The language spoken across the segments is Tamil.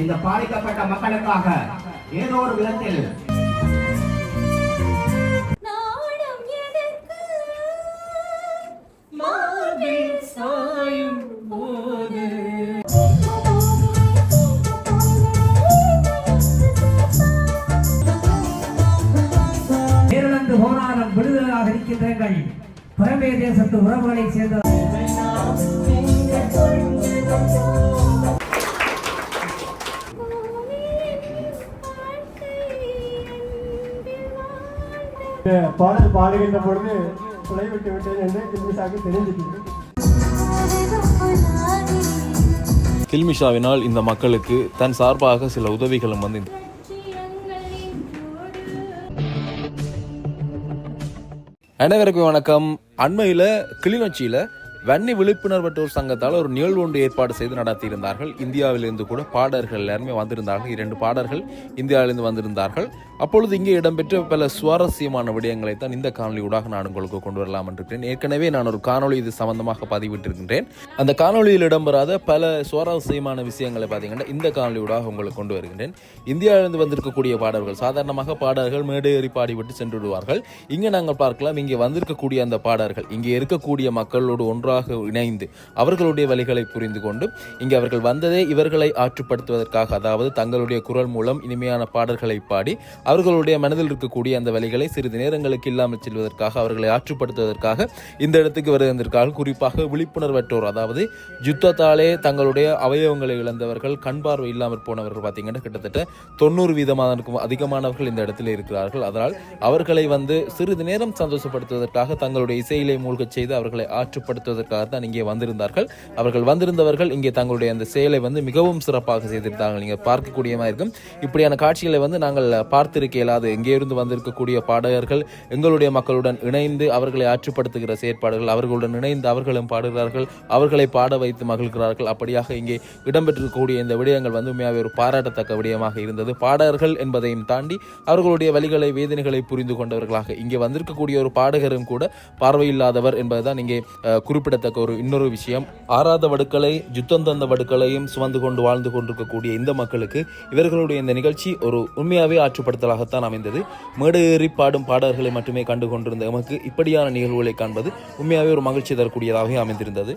இந்த பாதிக்கப்பட்ட மக்களுக்காக ஏதோ ஒரு விதத்தில் போனாலும் விடுதலாக இருக்கின்றங்கள் புறமே தேசத்து உறவுகளை சேர்ந்த பாடல் பாடுகின்ற பொழுது துளை விட்டு விட்டேன் என்று கில்மிஷாக்கு தெரிஞ்சிட்டு கில்மிஷாவினால் இந்த மக்களுக்கு தன் சார்பாக சில உதவிகளும் வந்து அனைவருக்கும் வணக்கம். அண்மையில் கிளிநொச்சியில் வன்னி விழிப்புணர்வற்றோர் சங்கத்தால் ஒரு நிகழ்வு ஒன்று ஏற்பாடு செய்து நடத்தியிருந்தார்கள். இந்தியாவிலிருந்து கூட பாடர்கள் எல்லாருமே வந்திருந்தார்கள். இரண்டு பாடர்கள் இந்தியாவிலிருந்து வந்திருந்தார்கள். அப்பொழுது இங்கே இடம்பெற்ற பல சுவாரஸ்யமான விடயங்களை தான் இந்த காணொலியூடாக நான் உங்களுக்கு கொண்டு வரலாம் என்றிருக்கிறேன் ஏற்கனவே நான் ஒரு காணொளி இது சம்பந்தமாக பதிவிட்டிருக்கின்றேன். அந்த காணொலியில் இடம்பெறாத பல சுவாரஸ்யமான விஷயங்களை பார்த்தீங்கன்னா இந்த காணொலியூடாக உங்களுக்கு கொண்டு வருகின்றேன். இந்தியாவிலிருந்து வந்திருக்கக்கூடிய பாடல்கள் சாதாரணமாக பாடல்கள் மேடையேறி பாடிவிட்டு சென்று விடுவார்கள் இங்கே நாங்கள் பார்க்கலாம் இங்கே வந்திருக்கக்கூடிய அந்த பாடல்கள் இங்கே இருக்கக்கூடிய மக்களோடு ஒன்றாக இணைந்து அவர்களுடைய வழிகளை புரிந்து கொண்டு இங்கே அவர்கள் வந்ததே இவர்களை ஆற்றுப்படுத்துவதற்காக அதாவது தங்களுடைய குரல் மூலம் இனிமையான பாடல்களை பாடி அவர்களுடைய மனதில் இருக்கக்கூடிய அந்த வழிகளை சிறிது நேரங்களுக்கு இல்லாமல் செல்வதற்காக அவர்களை ஆற்றுப்படுத்துவதற்காக இந்த இடத்துக்கு வருகின்றிருக்கார்கள் குறிப்பாக விழிப்புணர்வற்றோர் அதாவது யுத்தத்தாலே தங்களுடைய அவயவங்களை இழந்தவர்கள் கண் பார்வை இல்லாமல் போனவர்கள் பார்த்தீங்கன்னா கிட்டத்தட்ட தொண்ணூறு வீதமானக்கும் அதிகமானவர்கள் இந்த இடத்துல இருக்கிறார்கள். அதனால் அவர்களை வந்து சிறிது நேரம் சந்தோஷப்படுத்துவதற்காக தங்களுடைய இசையிலே மூழ்கச் செய்து அவர்களை ஆற்றுப்படுத்துவதற்கு ஆற்றுப்படுத்துவதற்காக தான் இங்கே வந்திருந்தார்கள். அவர்கள் வந்திருந்தவர்கள் இங்கே தங்களுடைய அந்த செயலை வந்து மிகவும் சிறப்பாக செய்திருந்தார்கள். நீங்கள் பார்க்கக்கூடிய மாதிரி இருக்கும். இப்படியான காட்சிகளை வந்து நாங்கள் பார்த்திருக்க இயலாது எங்கே இருந்து வந்திருக்கக்கூடிய பாடகர்கள் எங்களுடைய மக்களுடன் இணைந்து அவர்களை ஆற்றுப்படுத்துகிற செயற்பாடுகள் அவர்களுடன் இணைந்து அவர்களும் பாடுகிறார்கள் அவர்களை பாட வைத்து மகிழ்கிறார்கள். அப்படியாக இங்கே இடம்பெற்றிருக்கக்கூடிய இந்த விடயங்கள் வந்து உண்மையாகவே ஒரு பாராட்டத்தக்க விடயமாக இருந்தது. பாடகர்கள் என்பதையும் தாண்டி அவர்களுடைய வழிகளை வேதனைகளை புரிந்து கொண்டவர்களாக இங்கே வந்திருக்கக்கூடிய ஒரு பாடகரும் கூட பார்வையில்லாதவர் என்பதுதான் இங்கே அஹ், குறிப்பிடத்தக்க ஒரு இன்னொரு விஷயம். ஆறாத வடுக்களை ஜுத்தம் தந்த வடுக்களையும் சுமந்து கொண்டு வாழ்ந்து கொண்டிருக்கக்கூடிய இந்த மக்களுக்கு இவர்களுடைய இந்த நிகழ்ச்சி ஒரு உண்மையாகவே ஆற்றுப்படுத்தலாகத்தான் அமைந்தது. மேடு ஏறி பாடும் பாடல்களை மட்டுமே கண்டு கொண்டிருந்த எமக்கு இப்படியான நிகழ்வுகளை காண்பது உண்மையாகவே ஒரு மகிழ்ச்சி தரக்கூடியதாகவே அமைந்திருந்தது.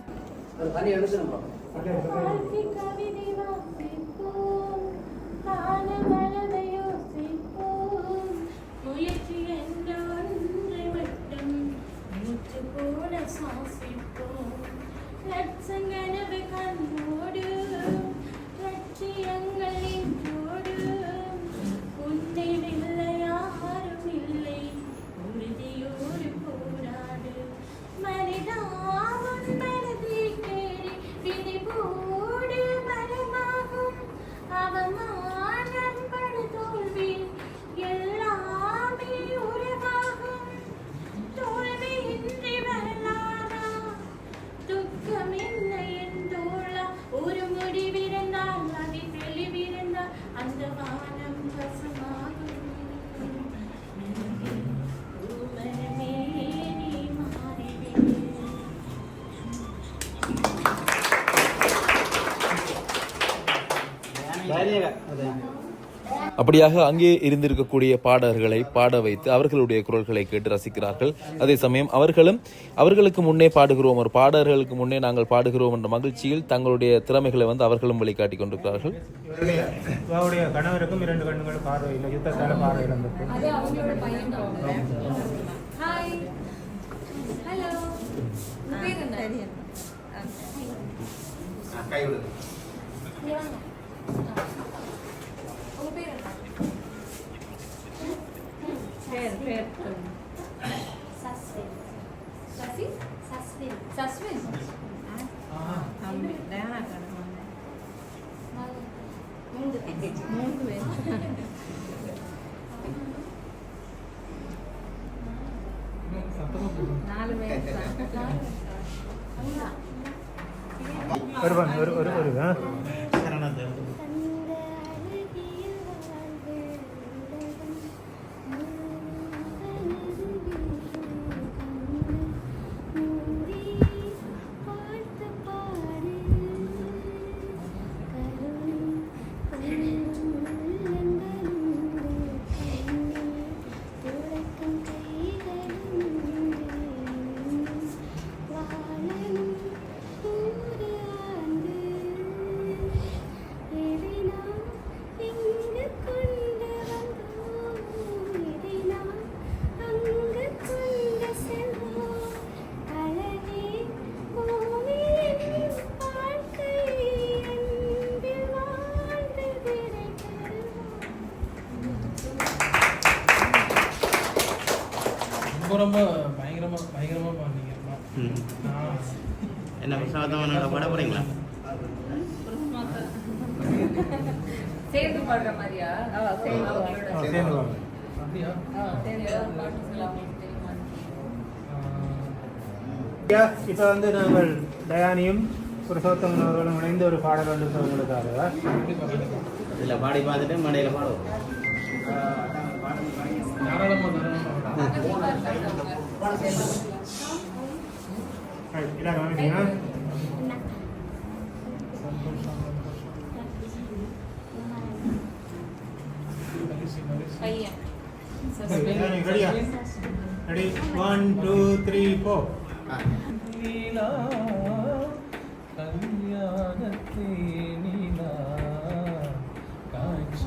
அப்படியாக அங்கே இருந்திருக்கக்கூடிய பாடகர்களை பாட வைத்து அவர்களுடைய குரல்களை கேட்டு ரசிக்கிறார்கள். அதே சமயம் அவர்களும் அவர்களுக்கு முன்னே பாடுகிறோம் ஒரு பாடகர்களுக்கு முன்னே நாங்கள் பாடுகிறோம் என்ற மகிழ்ச்சியில் தங்களுடைய திறமைகளை வந்து அவர்களும் வழிகாட்டிக் கொண்டிருக்கிறார்கள். கணவருக்கும் இரண்டு கண்ணுகள் பார்வை இல்லை யுத்தத்தால பார்வை పేర్ పేర్ సస్విన్ ససి సస్విన్ సస్విన్ డయానా కాదు మూడు మూడు നാല് ഒരു ഒരു ഒരു ம். என்ன பிரசாதமான பாட போறீங்களா? சேர்ந்து பாடுற மாதிரியா? சேர்ந்து இப்போ வந்து நாங்கள் தயானியும் புருஷோத்தமன் அவர்களும் இணைந்து ஒரு பாடல் வந்து உங்களுக்காக இதில் பாடி பார்த்துட்டு மடையில் பாடுவோம். ఇలా గమనించిన ready one two three four Kalyani కాచ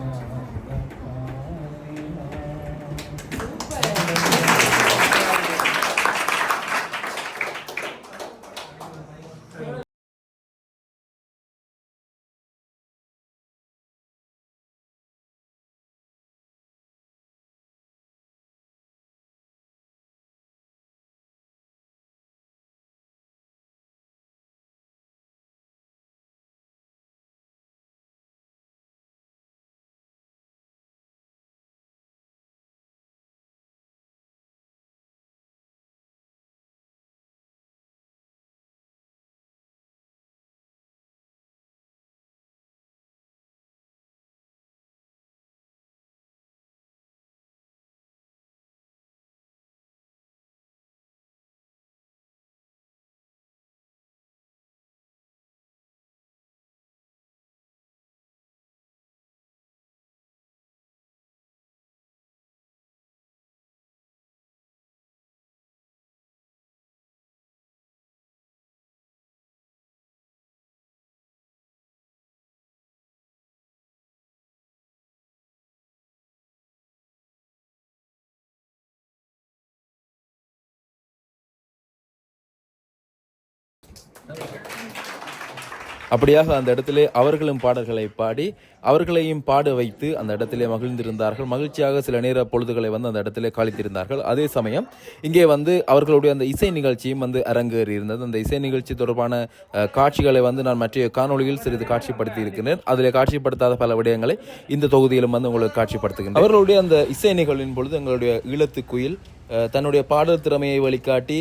அப்படியாக அந்த இடத்திலே அவர்களும் பாடல்களை பாடி அவர்களையும் பாட வைத்து அந்த இடத்திலே மகிழ்ந்திருந்தார்கள். மகிழ்ச்சியாக சில நேர பொழுதுகளை வந்து அந்த இடத்திலே கழித்திருந்தார்கள் அதே சமயம் இங்கே வந்து அவர்களுடைய அந்த இசை நிகழ்ச்சியும் வந்து அரங்கேறி இருந்தது அந்த இசை நிகழ்ச்சி தொடர்பான காட்சிகளை வந்து நான் மற்ற காணொளியில் சிறிது காட்சிப்படுத்தி இருக்கிறேன் அதில் காட்சிப்படுத்தாத பல விடயங்களை இந்த தொகுதியிலும் வந்து உங்களுக்கு காட்சிப்படுத்துகிறேன் அவர்களுடைய அந்த இசை நிகழ்வின் பொழுது எங்களுடைய ஈழத்து குயில் தன்னுடைய பாடல் திறமையை வழிகாட்டி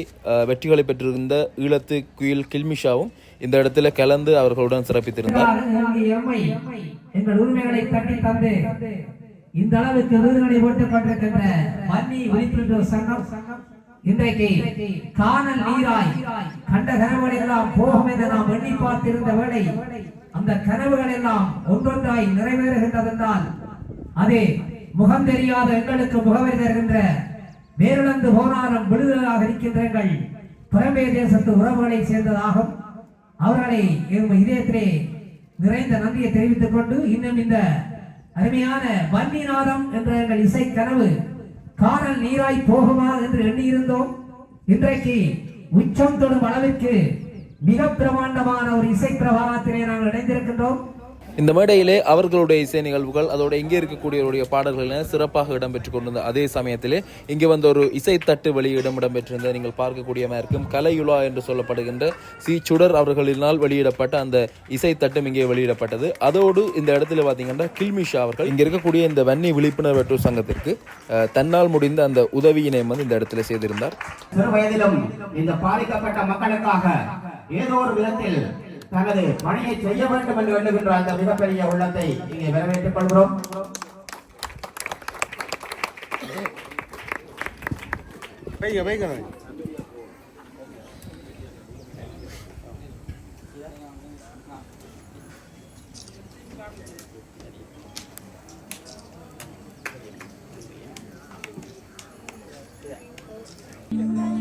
வெற்றிகளை பெற்றிருந்த ஈழத்து குயில் கில்மிஷாவும் இந்த இடத்துல கலந்து அவர்களுடன் சிறப்பித்திருந்தார். எங்கள் உரிமைகளை தட்டி தந்து இந்த அளவுக்கு விருதுகளை போட்டுக் கொண்டிருக்கின்ற மன்னி விழிப்புணர்வு சங்கம் இன்றைக்கு காணல் நீராய் கண்ட கனவுகள் எல்லாம் போகும் என்று நாம் எண்ணி பார்த்திருந்த வேளை அந்த கனவுகள் எல்லாம் ஒன்றொன்றாய் நிறைவேறுகின்றதென்றால் அது முகம் தெரியாத எங்களுக்கு முகவரி தருகின்ற மேலிழந்து போனாரம் விடுதலாக இருக்கின்றங்கள் புறமே தேசத்து உறவுகளை சேர்ந்ததாகும். அவர்களை எங்கள் இதயத்திலே நிறைந்த நன்றியை தெரிவித்துக் கொண்டு இன்னும் இந்த அருமையான வன்னிநாதம் என்ற எங்கள் இசை கனவு காணல் நீராய் போகுமா என்று எண்ணியிருந்தோம். இன்றைக்கு உச்சம் தொடும் அளவிற்கு மிக பிரமாண்டமான ஒரு இசை பிரபாகத்திலே நாங்கள் இணைந்திருக்கின்றோம். இந்த மேடையிலே அவர்களுடைய இசை நிகழ்வுகள் அதோட இங்கே இருக்கக்கூடியவருடைய பாடல்கள் சிறப்பாக இடம்பெற்று கொண்டிருந்த அதே சமயத்திலே இங்கே வந்து ஒரு இசைத்தட்டு வெளியிடம் இடம்பெற்றிருந்த நீங்கள் பார்க்கக்கூடிய இருக்கும் கலையுலா என்று சொல்லப்படுகின்ற சி. சுடர் அவர்களினால் வெளியிடப்பட்ட அந்த இசைத்தட்டும் இங்கே வெளியிடப்பட்டது. அதோடு இந்த இடத்துல பார்த்தீங்கன்னா கில்மிஷா அவர்கள். இங்கே இருக்கக்கூடிய இந்த வன்னி விழிப்புணர்வு சங்கத்திற்கு தன்னால் முடிந்த அந்த உதவியினை வந்து இந்த இடத்துல செய்திருந்தார். சிறு வயதிலும் இந்த பாதிக்கப்பட்ட மக்களுக்காக ஏதோ ஒரு விதத்தில் தனது பணியை செய்ய வேண்டும் என்று எண்ணுகின்ற அந்த மிகப்பெரிய உள்ளத்தை இங்கே வரவேற்றுக் கொள்கிறோம். பைக்க பைக்க Thank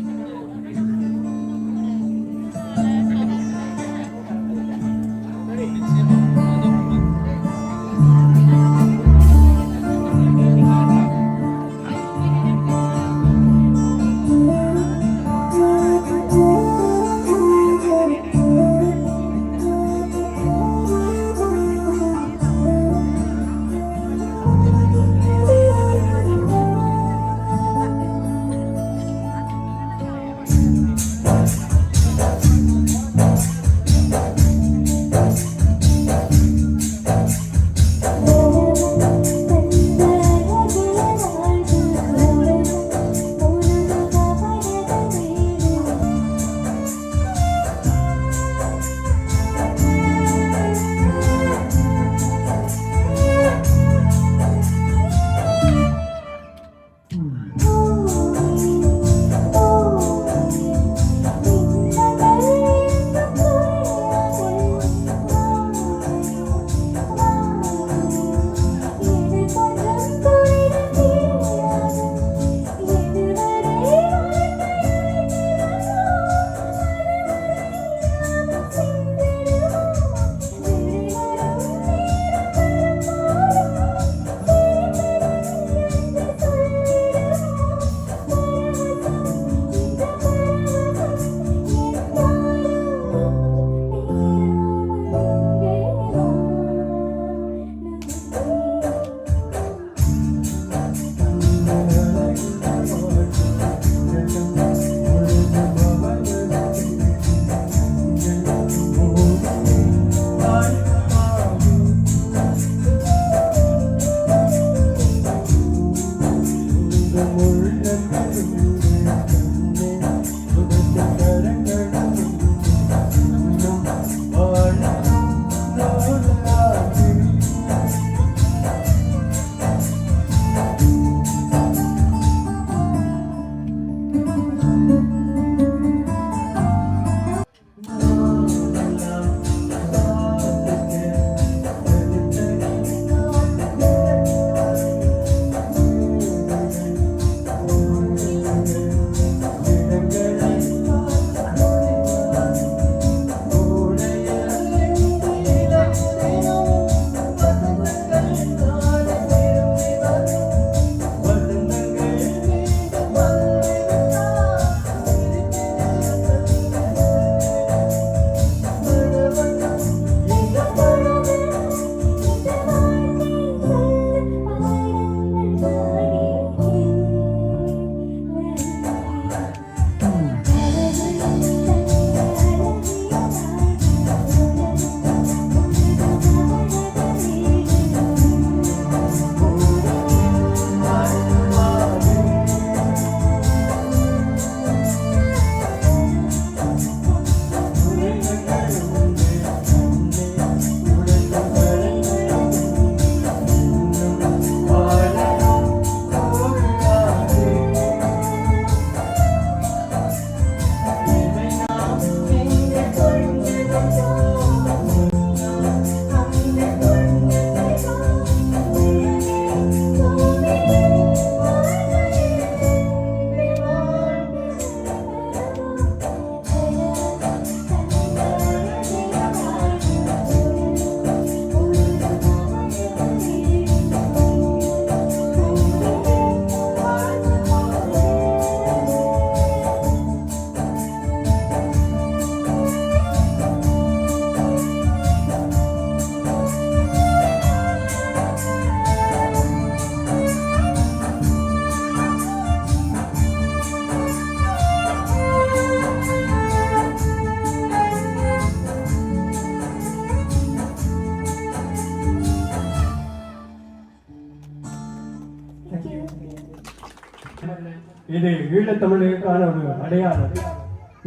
அடையாளம்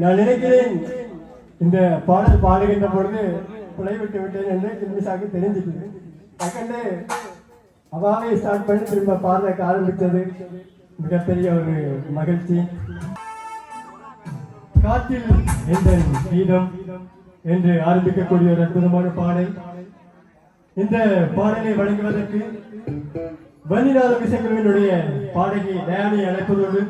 நான் நினைக்கிறேன் இந்த பாடல் பாடுகின்ற பொழுது பிழைவிட்டு விட்டேன் என்று கிருமிசாக்கு தெரிஞ்சுக்குது. டக்குன்னு அவாவே ஸ்டார்ட் பண்ணி திரும்ப பாடுறதுக்கு ஆரம்பித்தது மிகப்பெரிய ஒரு மகிழ்ச்சி. காற்றில் எந்த கீதம் என்று ஆரம்பிக்கக்கூடிய ஒரு அற்புதமான பாடல். இந்த பாடலை வழங்குவதற்கு வன்னிநாத விசைக்குழுவினுடைய பாடகி தயானி அழைப்பதோடு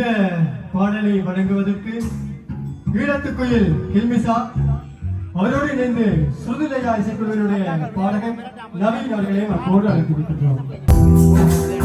இந்த பாடலை வழங்குவதற்கு ஈழத்துக்குயில் கில்மிசா அவரோடு இணைந்து சுருதிலையா இசைக்குழுவினுடைய பாடகன் நவீன் அவர்களையும் அப்போது அழைத்திருக்கின்றோம்